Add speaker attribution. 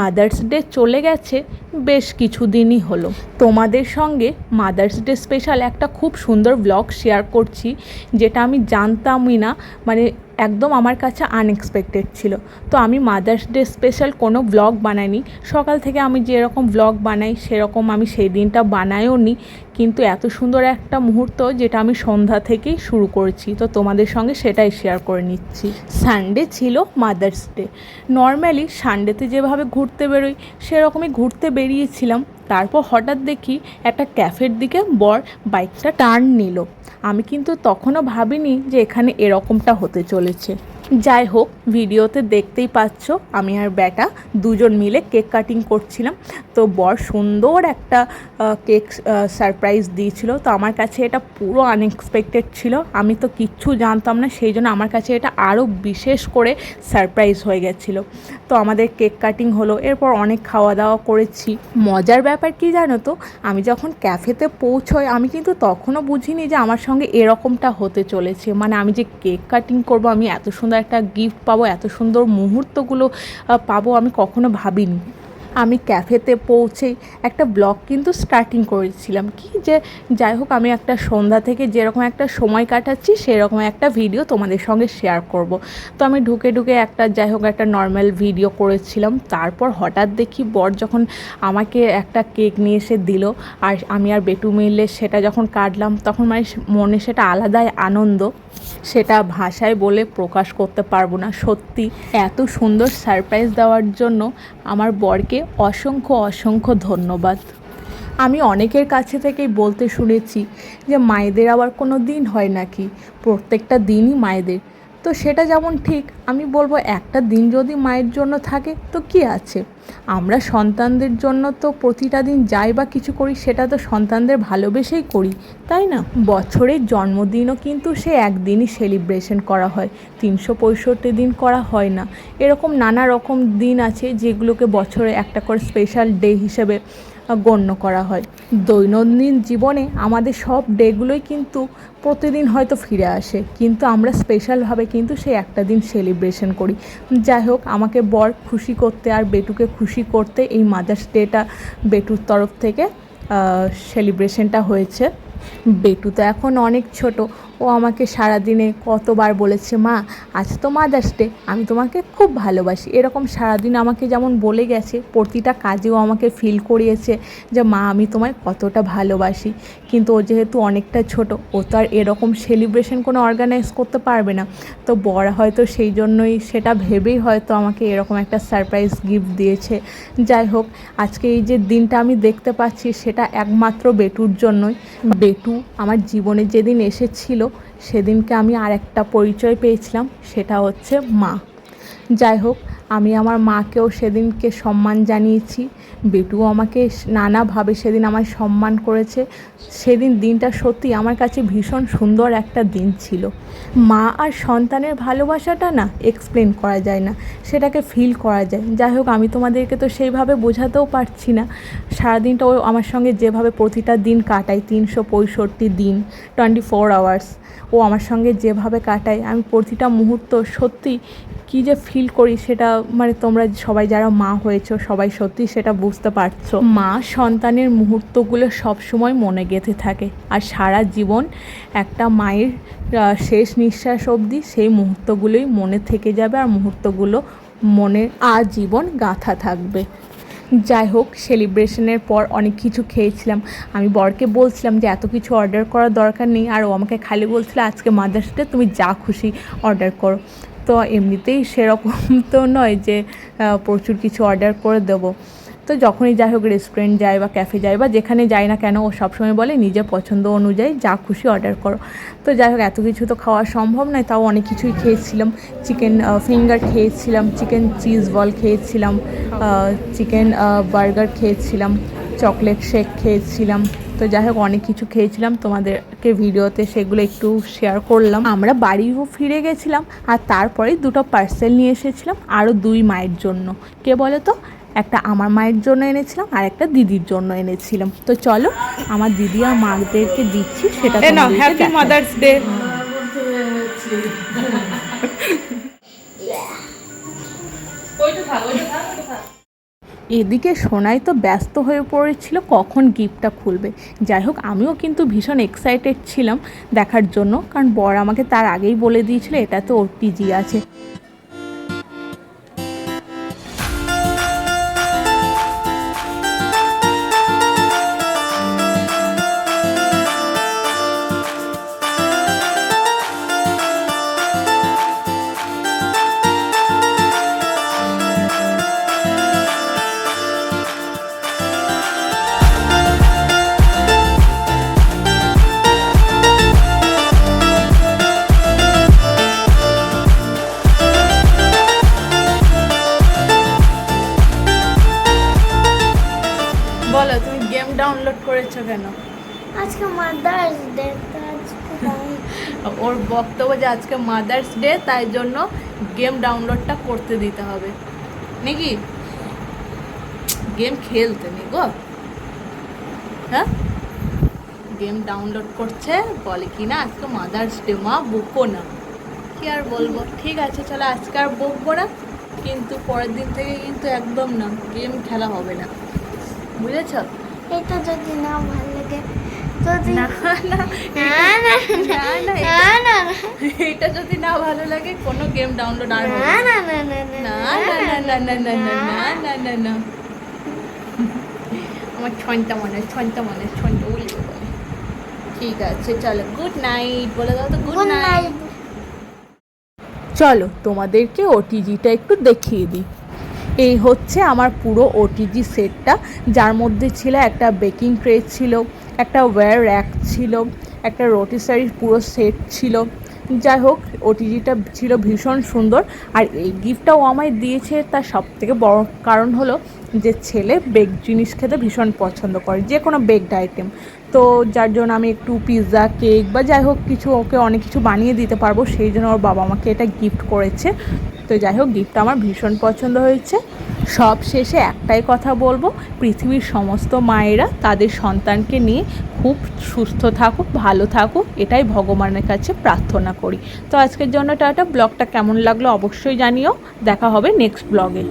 Speaker 1: Mother's day চলে গেছে, বেশ কিছুদিনই হলো। তোমাদের সঙ্গে মাদার্স ডে স্পেশাল একটা খুব সুন্দর ব্লগ শেয়ার করছি, যেটা আমি জানতামই না। মানে একদম আমার কাছে আনএক্সপেক্টেড ছিল। তো আমি মাদার্স ডে স্পেশাল কোনো ব্লগ বানাইনি। সকাল থেকে আমি যেরকম ব্লগ বানাই, সেরকম আমি সেই দিনটা বানাইও নি। কিন্তু এত সুন্দর একটা মুহূর্ত যেটা আমি সন্ধ্যা থেকেই শুরু করেছি। তো তোমাদের সঙ্গে সেটাই শেয়ার করে নিচ্ছি। সানডে ছিল মাদার্স ডে নর্মালি সানডেতে যেভাবে ঘুরতে বেরোই, সেরকমই ঘুরতে বেরিয়েছিলাম। তারপর হঠাৎ দেখি একটা ক্যাফের দিকে বর বাইকটা টার্ন নিল। আমি কিন্তু তখনও ভাবিনি যে এখানে এরকমটা হতে চলেছে। যাই হোক ভিডিওতে দেখতেই পাচ্ছ আমি আর ব্যাটা দুজন মিলে কেক কাটিং করছিলাম। তো বর সুন্দর একটা কেক সারপ্রাইজ দিয়েছিল। তো আমার কাছে এটা পুরো আনএক্সপেক্টেড ছিল। আমি তো কিচ্ছু জানতাম না, সেই জন্য আমার কাছে এটা আরও বিশেষ করে সারপ্রাইজ হয়ে গেছিল। তো আমাদের কেক কাটিং হলো, এরপর অনেক খাওয়া দাওয়া করেছি। মজার ব্যাপার কি জানো তো, আমি যখন ক্যাফেতে পৌঁছই, আমি কিন্তু তখনও বুঝিনি যে আমার সঙ্গে এরকমটা হতে চলেছে। মানে আমি যে কেক কাটিং করব, আমি এত সুন্দর একটা গিফট পাবো এত সুন্দর মুহূর্তগুলো পাবো আমি কখনো ভাবিনি। আমি ক্যাফেতে পৌঁছেই একটা ব্লগ কিন্তু স্টার্টিং করেছিলাম। কি যে, যাই হোক, আমি একটা সন্ধ্যা থেকে যেরকম একটা সময় কাটাচ্ছি, সেরকম একটা ভিডিও তোমাদের সঙ্গে শেয়ার করব। তো আমি ঢুকে ঢুকে একটা, যাই হোক, একটা নর্মাল ভিডিও করেছিলাম। তারপর হঠাৎ দেখি বর যখন আমাকে একটা কেক নিয়ে এসে দিল, আর আমি আর বেটু মিলে সেটা যখন কাটলাম, তখন মানে মনে সেটা আলাদাই আনন্দ। সেটা ভাষায় বলে প্রকাশ করতে পারব না। সত্যি, এত সুন্দর সারপ্রাইজ দেওয়ার জন্য আমার বরকে অসংখ্য অসংখ্য ধন্যবাদ। আমি অনেকের কাছে থেকেই বলতে শুনেছি যে, মায়েদের আবার কোনো দিন হয় নাকি? প্রত্যেকটা দিনই মায়েদের। তো সেটা যেমন ঠিক, আমি বলব একটা দিন যদি মায়ের জন্য থাকে, তো কি আছে? আমরা সন্তানদের জন্য তো প্রতিটা দিন যাই বা কিছু করি, সেটা তো সন্তানদের ভালোবেসেই করি, তাই না? বছরের জন্মদিনও কিন্তু সে একদিনই সেলিব্রেশন করা হয়, তিনশো পঁয়ষট্টি দিন করা হয় না। এরকম নানা রকম দিন আছে যেগুলোকে বছরে একটা করে স্পেশাল ডে হিসেবে গণ্য করা হয়। দৈনন্দিন জীবনে আমাদের সব ডেগুলোই কিন্তু প্রতিদিন হয়তো ফিরে আসে, কিন্তু আমরা স্পেশালভাবে কিন্তু সেই একটা দিন সেলিব্রেশন করি। যাই হোক, আমাকে বর খুশি করতে আর বেটুকে খুশি করতে এই মাদার্স ডেটা বেটুর তরফ থেকে সেলিব্রেশনটা হয়েছে। বেটু তো এখন অনেক ছোট। ও আমাকে সারাদিনে কতবার বলেছে, মা, আজ তো মাদার্স ডে আমি তোমাকে খুব ভালোবাসি। এরকম সারাদিন আমাকে যেমন বলে গেছে, প্রতিটা কাজেও আমাকে ফিল করিয়েছে যে, মা, আমি তোমায় কতটা ভালোবাসি। কিন্তু ও যেহেতু অনেকটা ছোট, ও তো আর এরকম সেলিব্রেশন কোনো অর্গানাইজ করতে পারবে না। তো বড় হয়তো সেই জন্যই সেটা ভেবেই হয়তো আমাকে এরকম একটা সারপ্রাইজ গিফট দিয়েছে। যাই হোক, আজকে এই যে দিনটা আমি দেখতে পাচ্ছি, সেটা একমাত্র বেটুর জন্যই। বেটু আমার জীবনে যেদিন এসেছিল, সেদিনকে আমি আর একটা পরিচয় পেয়েছিলাম, সেটা হচ্ছে মা। যাই হোক আমি আমার মাকেও সেদিনকে সম্মান জানিয়েছি। বেটুও আমাকে নানাভাবে সেদিন আমায় সম্মান করেছে। সেদিন দিনটা সত্যি আমার কাছে ভীষণ সুন্দর একটা দিন ছিল। মা আর সন্তানের ভালোবাসাটা না এক্সপ্লেন করা যায় না, সেটাকে ফিল করা যায়। যাই হোক, আমি তোমাদেরকে তো সেইভাবে বোঝাতেও পারছি না। সারাদিনটা ও আমার সঙ্গে যেভাবে প্রতিটা দিন কাটায়, তিনশো পঁয়ষট্টি দিন টোয়েন্টি ফোর আওয়ার্স ও আমার সঙ্গে যেভাবে কাটায়। আমি প্রতিটা মুহূর্ত সত্যি কী যে ফিল করি সেটা মানে তোমরা সবাই যারা মা হয়েছো, সবাই সত্যি সেটা বুঝতে পারছ। মা সন্তানের মুহূর্তগুলো সবসময় মনে গেঁথে থাকে আর সারা জীবন একটা মায়ের শেষ নিঃশ্বাস অবধি সেই মুহূর্তগুলোই মনে থেকে যাবে আর মুহূর্তগুলো মনে আজীবন গাঁথা থাকবে। যাই হোক সেলিব্রেশনের পর অনেক কিছু খেয়েছিলাম। আমি বরকে বলছিলাম যে এত কিছু অর্ডার করার দরকার নেই আর ও আমাকে খালি বলছিল, আজকে মাদার্স তুমি যা খুশি অর্ডার করো। তো এমনিতেই সেরকম তো নয় যে প্রচুর কিছু অর্ডার করে দেবো। তো যখনই যাই হোক রেস্টুরেন্ট যাই বা ক্যাফে যাই বা যেখানে যাই না কেন, ও সবসময় বলে নিজের পছন্দ অনুযায়ী যা খুশি অর্ডার করো। তো যাই হোক, এত কিছু তো খাওয়া সম্ভব নয়, তাও অনেক কিছুই খেয়েছিলাম। চিকেন ফিঙ্গার খেয়েছিলাম চিকেন চিজ বল খেয়েছিলাম চিকেন বার্গার খেয়েছিলাম চকলেট শেক খেয়েছিলাম। তো যাই হোক অনেক কিছু খেয়েছিলাম। তোমাদেরকে ভিডিওতে সেগুলো একটু শেয়ার করলাম। আমরা বাড়িও ফিরে গেছিলাম আর তারপরে দুটো পার্সেল নিয়ে এসেছিলাম আরও দুই মায়ের জন্য। কে বলো তো? একটা আমার মায়ের জন্য এনেছিলাম আর একটা দিদির জন্য এনেছিলাম। তো চলো আমার দিদি আর মাদেরকে দিচ্ছি সেটা।
Speaker 2: মাদার্স ডে
Speaker 1: এদিকে সোনাই তো ব্যস্ত হয়ে পড়েছিল, কখন গিফটটা খুলবে। যাই হোক, আমিও কিন্তু ভীষণ এক্সাইটেড ছিলাম দেখার জন্য, কারণ বর আমাকে তার আগেই বলে দিয়েছিল, এটাতে ওটিজি আছে। করেছ কেন?
Speaker 2: আজকে মাদার্স ডে আজকে
Speaker 1: ওর বক্তব্য যে আজকে মাদার্স ডে তাই জন্য গেম ডাউনলোডটা করতে দিতে হবে। নাকি? গেম খেলতে নি গো। হ্যাঁ? গেম ডাউনলোড করছে বলে কি না আজকে মাদার্স ডে মা বকো না। কি আর বলব? ঠিক আছে চলো আজকে আর বকবো না কিন্তু পরের দিন থেকে কিন্তু একদম না গেম খেলা হবে না। বুঝেছ?
Speaker 2: এটা যদি না ভালো লাগে যদি
Speaker 1: না না
Speaker 2: না না
Speaker 1: এটা যদি না ভালো লাগে কোনো গেম ডাউনলোড আর
Speaker 2: না
Speaker 1: না
Speaker 2: না না না
Speaker 1: না না না না না না আমার ছনটা মনে হয় ছনটা মনে হয় ছনটা বলে ঠিক আছে চলো গুড নাইট বলে দাও তো গুড
Speaker 2: নাইট
Speaker 1: চলো তোমাদেরকে ওটিজিটা একটু দেখিয়ে দিই এই হচ্ছে আমার পুরো ওটিজি সেটটা যার মধ্যে ছিল একটা বেকিং ট্রে ছিল, একটা ওয়্যার র্যাক ছিল, একটা রোটিসারির পুরো সেট ছিল। যাই হোক ওটিজিটা ছিল ভীষণ সুন্দর। আর এই গিফটটাও আমায় দিয়েছে, তার সব থেকে বড় কারণ হলো যে ছেলে বেক জিনিস খেতে ভীষণ পছন্দ করে, যে কোনো বেকড আইটেম তো যার জন্য আমি একটু পিৎজা কেক বা যাই হোক কিছু ওকে অনেক কিছু বানিয়ে দিতে পারব, সেই জন্য ওর বাবা আমাকে এটা গিফট করেছে। তো যাই হোক গিফটটা আমার ভীষণ পছন্দ হয়েছে। সব শেষে একটাই কথা বলব, পৃথিবীর সমস্ত মায়েরা তাদের সন্তানকে নিয়ে খুব সুস্থ থাকুক, ভালো থাকুক, এটাই ভগবানের কাছে প্রার্থনা করি। তো আজকের জন্য টাটা, ব্লগটা কেমন লাগল অবশ্যই জানিও। দেখা হবে নেক্সট ব্লগে।